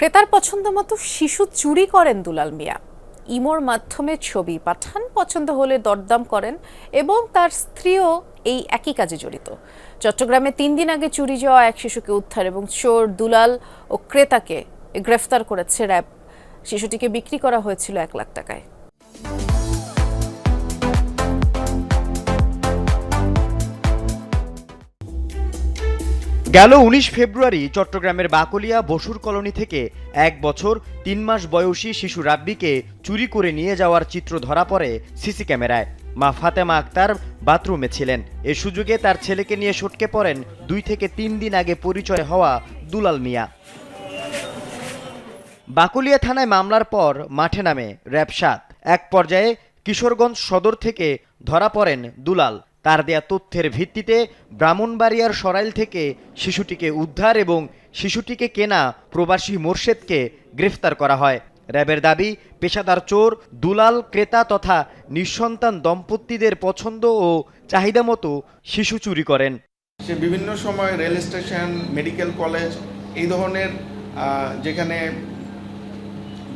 ক্রেতার পছন্দ মতো শিশু চুরি করেন দুলাল মিয়া। ইমোর মাধ্যমে ছবি পাঠান, পছন্দ হলে দরদাম করেন এবং তার স্ত্রীও এই একই কাজে জড়িত। চট্টগ্রামে তিন দিন আগে চুরি যাওয়া এক শিশুকে উদ্ধার এবং চোর, দুলাল ও ক্রেতাকে গ্রেফতার করেছে র্যাব। শিশুটিকে বিক্রি করা হয়েছিল এক লাখ টাকায়। গেল উনিশ ফেব্রুয়ারি চট্টগ্রামের বাকলিয়া বসুর কলোনি থেকে এক বছর, তিন মাস বয়সী শিশু রাব্বিকে চুরি করে নিয়ে যাওয়ার চিত্র ধরা পড়ে সিসি ক্যামেরায়। মা ফাতেমা আক্তার বাথরুমে ছিলেন। এ সুযোগে তার ছেলেকে নিয়ে সটকে পড়েন দুই থেকে তিন দিন আগে পরিচয় হওয়া দুলাল মিয়া। বাকুলিয়া থানায় মামলার পর মাঠে নামে র্যাব সাত। এক পর্যায়ে কিশোরগঞ্জ সদর থেকে ধরা পড়েন দুলাল। তার দেয়া তথ্যের ভিত্তিতে ব্রাহ্মণবাড়িয়ার সরাইল থেকে শিশুটিকে উদ্ধার এবং শিশুটিকে কেনা প্রবাসী মোর্শেদকে গ্রেফতার করা হয়। র্যাবের দাবি, পেশাদার চোর, দুলাল, ক্রেতা তথা নিঃসন্তান দম্পতিদের পছন্দ ও চাহিদা মতো শিশু চুরি করেন। সে বিভিন্ন সময় রেল স্টেশন, মেডিকেল কলেজ এই ধরনের যেখানে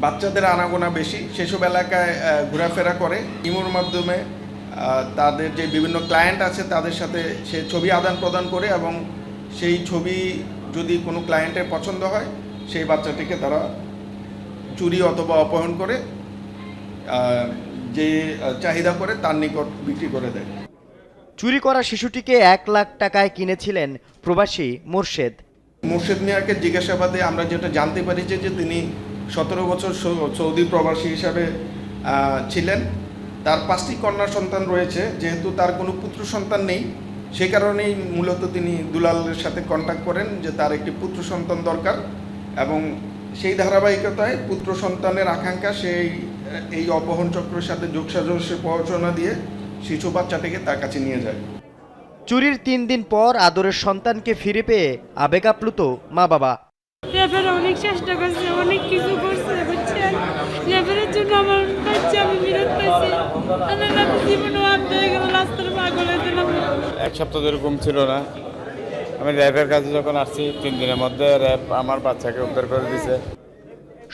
বাচ্চাদের আনাগোনা বেশি, সেসব এলাকায় ঘোরাফেরা করে। ইমোর মাধ্যমে তাদের যে বিভিন্ন ক্লায়েন্ট আছে তাদের সাথে সে ছবি আদান প্রদান করে এবং সেই ছবি যদি কোনো ক্লায়েন্টের পছন্দ হয় সেই বাচ্চাটিকে তারা চুরি অথবা অপহরণ করে যে চাহিদা করে তার নিকট বিক্রি করে দেয়। চুরি করা শিশুটিকে এক লাখ টাকায় কিনেছিলেন প্রবাসী মোর্শেদ। মোর্শেদ মিয়াকে জিজ্ঞাসাবাদে আমরা যেটা জানতে পারি যে তিনি সতেরো বছর সৌদি প্রবাসী হিসাবে ছিলেন। তার পাঁচটি কন্যা সন্তান রয়েছে যেহেতু তার কোনো পুত্র সন্তান নেই সে কারণেই মূলত তিনি দুলালের সাথে কন্ট্যাক্ট করেন যে তার একটি পুত্র সন্তান দরকার এবং সেই ধারাবাহিকতায় পুত্র সন্তানের আকাঙ্ক্ষা সেই এই অপহরণ চক্রের সাথে যোগসাজসে প্ররোচনা দিয়ে শিশু বাচ্চাটিকে তার কাছে নিয়ে যায়। চুরির তিন দিন পর আদরের সন্তানকে ফিরে পেয়ে আবেগ আপ্লুত মা বাবা অনেক চেষ্টা করছে অনেক কিছু করছে বুঝছেন? জন্য আমার বাচ্চা এক সপ্তাহ ধরে ঘুম ছিল না। আমি র্যাবের কাছে যখন আসছি তিন দিনের মধ্যে র্যাব আমার বাচ্চাকে উদ্ধার করে দিছে।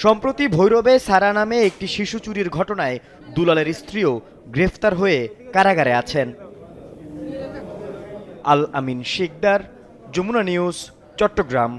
সম্প্রতি ভৈরবে সারা নামে একটি শিশু চুরির ঘটনায় দুলালের স্ত্রীও গ্রেফতার হয়ে কারাগারে আছেন। আল আমিন শিকদার যমুনা নিউজ চট্টগ্রাম।